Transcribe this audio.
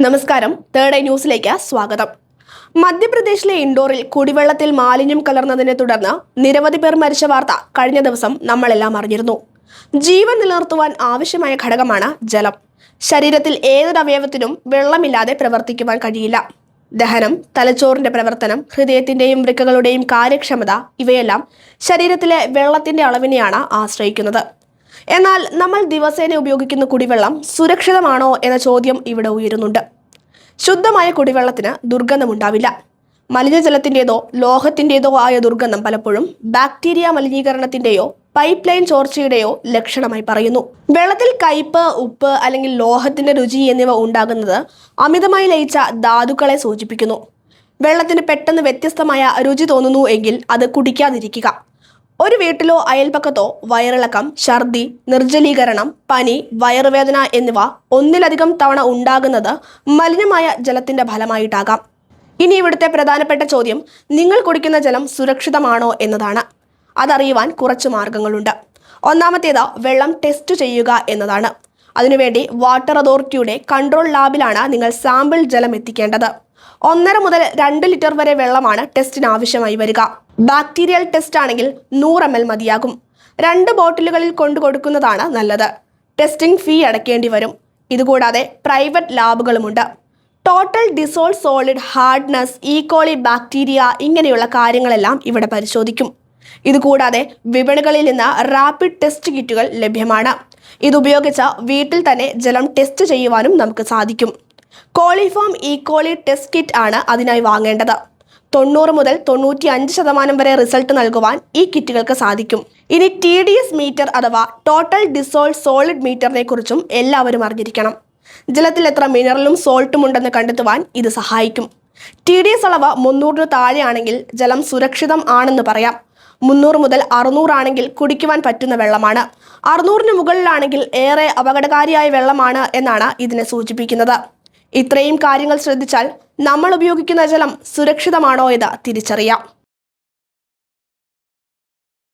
നമസ്കാരം. Third eye ന്യൂസിലേക്ക് സ്വാഗതം. മധ്യപ്രദേശിലെ ഇൻഡോറിൽ കുടിവെള്ളത്തിൽ മാലിന്യം കലർന്നതിനെ തുടർന്ന് നിരവധി പേർ മരിച്ച വാർത്ത കഴിഞ്ഞ ദിവസം നമ്മളെല്ലാം അറിഞ്ഞിരുന്നു. ജീവൻ നിലനിർത്തുവാൻ ആവശ്യമായ ഘടകമാണ് ജലം. ശരീരത്തിൽ ഏതൊരു അവയവത്തിനും വെള്ളമില്ലാതെ പ്രവർത്തിക്കുവാൻ കഴിയില്ല. ദഹനം തലച്ചോറിന്റെ പ്രവർത്തനം ഹൃദയത്തിന്റെയും വൃക്കകളുടെയും കാര്യക്ഷമത ഇവയെല്ലാം ശരീരത്തിലെ വെള്ളത്തിന്റെ അളവിനെയാണ് ആശ്രയിക്കുന്നത്. എന്നാൽ നമ്മൾ ദിവസേന ഉപയോഗിക്കുന്ന കുടിവെള്ളം സുരക്ഷിതമാണോ എന്ന ചോദ്യം ഇവിടെ ഉയരുന്നുണ്ട്. ശുദ്ധമായ കുടിവെള്ളത്തിന് ദുർഗന്ധമുണ്ടാവില്ല. മലിനജലത്തിന്റെതോ ലോഹത്തിന്റെതോ ആയ ദുർഗന്ധം പലപ്പോഴും ബാക്ടീരിയ മലിനീകരണത്തിന്റെയോ പൈപ്പ് ലൈൻ ചോർച്ചയുടെയോ ലക്ഷണമായി പറയുന്നു. വെള്ളത്തിൽ കയ്പ് ഉപ്പ് അല്ലെങ്കിൽ ലോഹത്തിന്റെ രുചി എന്നിവ ഉണ്ടാകുന്നത് അമിതമായി ലയിച്ച ധാതുക്കളെ സൂചിപ്പിക്കുന്നു. വെള്ളത്തിന് പെട്ടെന്ന് വ്യത്യസ്തമായ രുചി തോന്നുന്നു എങ്കിൽ അത് കുടിക്കാതിരിക്കുക. ഒരു വീട്ടിലോ അയൽപക്കത്തോ വയറിളക്കം ഛർദി നിർജലീകരണം പനി വയറുവേദന എന്നിവ ഒന്നിലധികം തവണ ഉണ്ടാകുന്നത് മലിനമായ ജലത്തിന്റെ ഫലമായിട്ടാകാം. ഇനി ഇവിടുത്തെ പ്രധാനപ്പെട്ട ചോദ്യം നിങ്ങൾ കുടിക്കുന്ന ജലം സുരക്ഷിതമാണോ എന്നതാണ്. അതറിയുവാൻ കുറച്ച് മാർഗങ്ങളുണ്ട്. ഒന്നാമത്തേത് വെള്ളം ടെസ്റ്റ് ചെയ്യുക എന്നതാണ്. അതിനുവേണ്ടി വാട്ടർ അതോറിറ്റിയുടെ കൺട്രോൾ ലാബിലാണ് നിങ്ങൾ സാമ്പിൾ ജലം എത്തിക്കേണ്ടത്. ഒന്നര മുതൽ രണ്ട് ലിറ്റർ വരെ വെള്ളമാണ് ടെസ്റ്റിന് ആവശ്യമായി വരിക. ബാക്ടീരിയൽ ടെസ്റ്റ് ആണെങ്കിൽ നൂറ് എം എൽ മതിയാകും. രണ്ട് ബോട്ടിലുകളിൽ കൊണ്ടു കൊടുക്കുന്നതാണ് നല്ലത്. ടെസ്റ്റിംഗ് ഫീ അടയ്ക്കേണ്ടി വരും. ഇതുകൂടാതെ private ലാബുകളുമുണ്ട്. Total dissolve solid hardness E coli bacteria ഇങ്ങനെയുള്ള കാര്യങ്ങളെല്ലാം ഇവിടെ പരിശോധിക്കും. ഇതുകൂടാതെ വിപണികളിൽ നിന്ന് റാപ്പിഡ് ടെസ്റ്റ് കിറ്റുകൾ ലഭ്യമാണ്. ഇതുപയോഗിച്ച് വീട്ടിൽ തന്നെ ജലം ടെസ്റ്റ് ചെയ്യുവാനും നമുക്ക് സാധിക്കും. കോളിഫോം ഈക്കോളി ടെസ്റ്റ് കിറ്റ് ആണ് അതിനായി വാങ്ങേണ്ടത്. തൊണ്ണൂറ് മുതൽ തൊണ്ണൂറ്റി അഞ്ച് ശതമാനം വരെ റിസൾട്ട് നൽകുവാൻ ഈ കിറ്റുകൾക്ക് സാധിക്കും. ഇനി ടി ഡി എസ് മീറ്റർ അഥവാ ടോട്ടൽ ഡിസോൾ സോളിഡ് മീറ്ററിനെ കുറിച്ചും എല്ലാവരും അറിഞ്ഞിരിക്കണം. ജലത്തിൽ എത്ര മിനറലും സോൾട്ടും ഉണ്ടെന്ന് കണ്ടെത്തുവാൻ ഇത് സഹായിക്കും. ടി ഡി എസ് അളവ് മുന്നൂറിന് താഴെയാണെങ്കിൽ ജലം സുരക്ഷിതം ആണെന്ന് പറയാം. മുന്നൂറ് മുതൽ അറുന്നൂറാണെങ്കിൽ കുടിക്കുവാൻ പറ്റുന്ന വെള്ളമാണ്. അറുന്നൂറിന് മുകളിലാണെങ്കിൽ ഏറെ അപകടകാരിയായ വെള്ളമാണ് എന്നാണ് ഇതിനെ സൂചിപ്പിക്കുന്നത്. ഇത്രയും കാര്യങ്ങൾ ശ്രദ്ധിച്ചാൽ നമ്മൾ ഉപയോഗിക്കുന്ന ജലം സുരക്ഷിതമാണോ എന്ന് തിരിച്ചറിയാം.